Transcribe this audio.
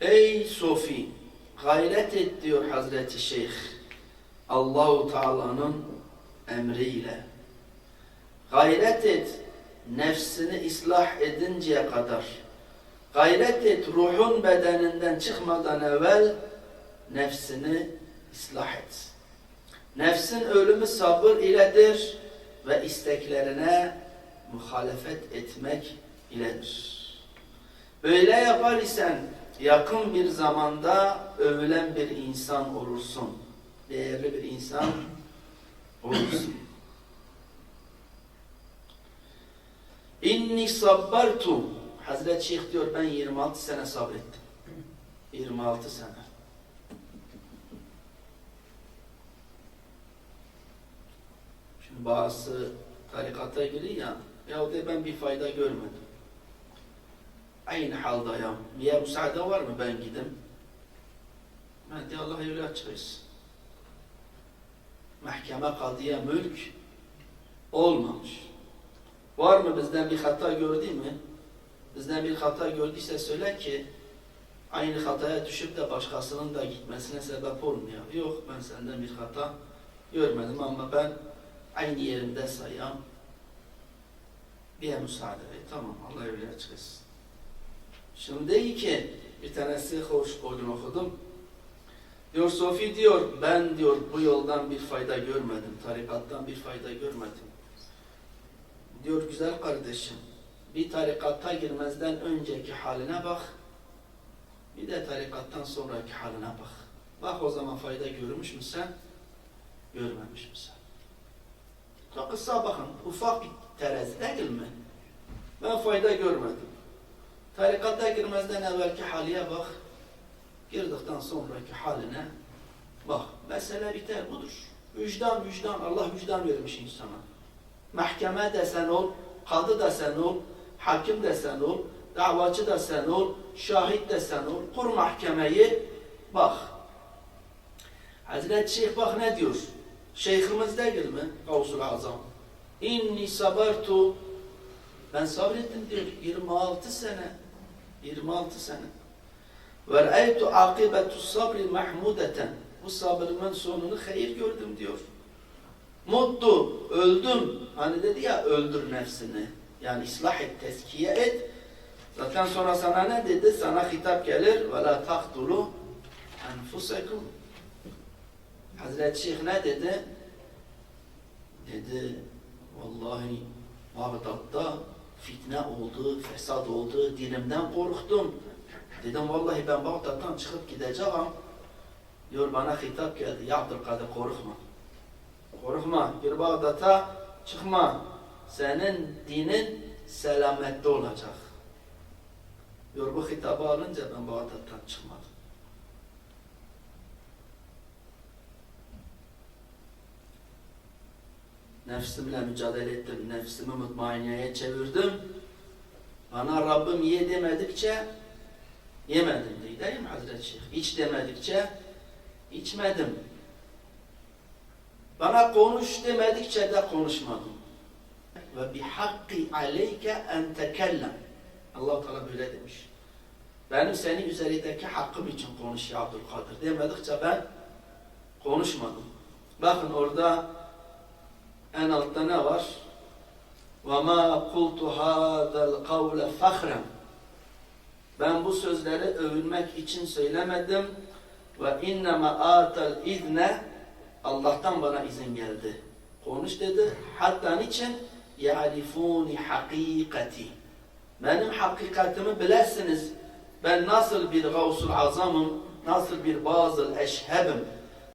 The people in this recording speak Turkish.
Ey Sofi, gayret et diyor Hazreti Şeyh. Allahu Teala'nın emriyle. Gayret et nefsini ıslah edinceye kadar. Gayret et ruhun bedeninden çıkmadan evvel nefsini ıslah et. Nefsin ölümü sabır iledir ve isteklerine muhalefet etmek iledir. Böyle yapar isen yakın bir zamanda övülen bir insan olursun. Değerli bir insan olursun. İnni sabbartu. Hazreti Şeyh diyor ben 26 sene sabrettim. 26 sene. Şimdi bazı tarikata giriyor ya, ya de ben bir fayda görmedim. Aynı haldayım. Ya müsaade var mı ben gidim? De Allah evlat çıkarsın. Mahkeme kadıya mülk olmamış. Var mı bizden bir hata gördü mü? Bizden bir hata gördüyse söyle ki aynı hataya düşüp de başkasının da gitmesine sebep olmuyor. Yok ben senden bir hata görmedim ama ben aynı yerimde sayam. Bir müsaade et. Tamam Allah öyle çıkasın. Şimdi değil ki bir tanesi hoş koydun okudum. Diyor Sofi diyor ben diyor bu yoldan bir fayda görmedim. Tarikattan bir fayda görmedim. Diyor güzel kardeşim bir tarikata girmezden önceki haline bak. Bir de tarikattan sonraki haline bak. Bak o zaman fayda görmüş mü sen? Görmemiş misin? Çok kısa bakın. Ufak bir terazi değil mi? Ben fayda görmedim. Tarikata girmezden evvelki haliye bak. Girdikten sonraki haline bak. Mesele biter budur. Vicdan vicdan. Allah vicdan vermiş insana. Mahkeme de sen ol, kadı da sen ol, hakim de sen ol, davacı da sen ol, şahit de sen ol. Kur mahkemeyi bak. Hazreti Şeyh bak ne diyor? Şeyhimiz değil mi? Gavsul Azam. İnni sabartu ben sabrettim diyor 26 sene. 26 sene. Ve ra'aytu akibetu sabri mahmudeten. Bu sabrımın sonunu hayır gördüm diyor. Mutlu, öldüm. Hani dedi ya öldür nefsini. Yani ıslah et, teskiye et. Zaten sonra sana ne dedi? Sana hitap gelir. Ve la taktulu enfusekum. Hazreti Şeyh ne dedi? Dedi, vallahi Bağdat'ta fitne oldu, fesat oldu, dilimden korktum. Dedim vallahi ben Bağdat'tan çıkıp gideceğim. Diyor bana hitap geldi. Ya Abdülkadir korkma. Korkma. Bir Bağdat'a çıkma. Senin dinin selamette olacak. Diyor bu hitabı alınca ben Bağdat'tan çıkmadım. Nefsimle mücadele ettim. Nefsimi mutmaineye çevirdim. Bana Rabbim ye demedikçe yemedim diye değil mi Hazreti Şeyh? İç demedikçe içmedim. Bana konuş demedikçe de konuşmadım. Ve bi hakki aleyke en tekellem. Allah Teala böyle demiş. Benim senin üzerindeki hakkım için konuş ya Abdülkadir demedikçe ben konuşmadım. Bakın orada en altta ne var? وَمَا قُلْتُ هَذَا الْقَوْلَ فَخْرًا Ben bu sözleri övünmek için söylemedim. Ve innema atal izne Allah'tan bana izin geldi. Konuş dedi. Hatta niçin? يَعْرِفُونِ hakikati. Benim hakikatimi bilesiniz. Ben nasıl bir gavsul azamım, nasıl bir bazı eşhebim,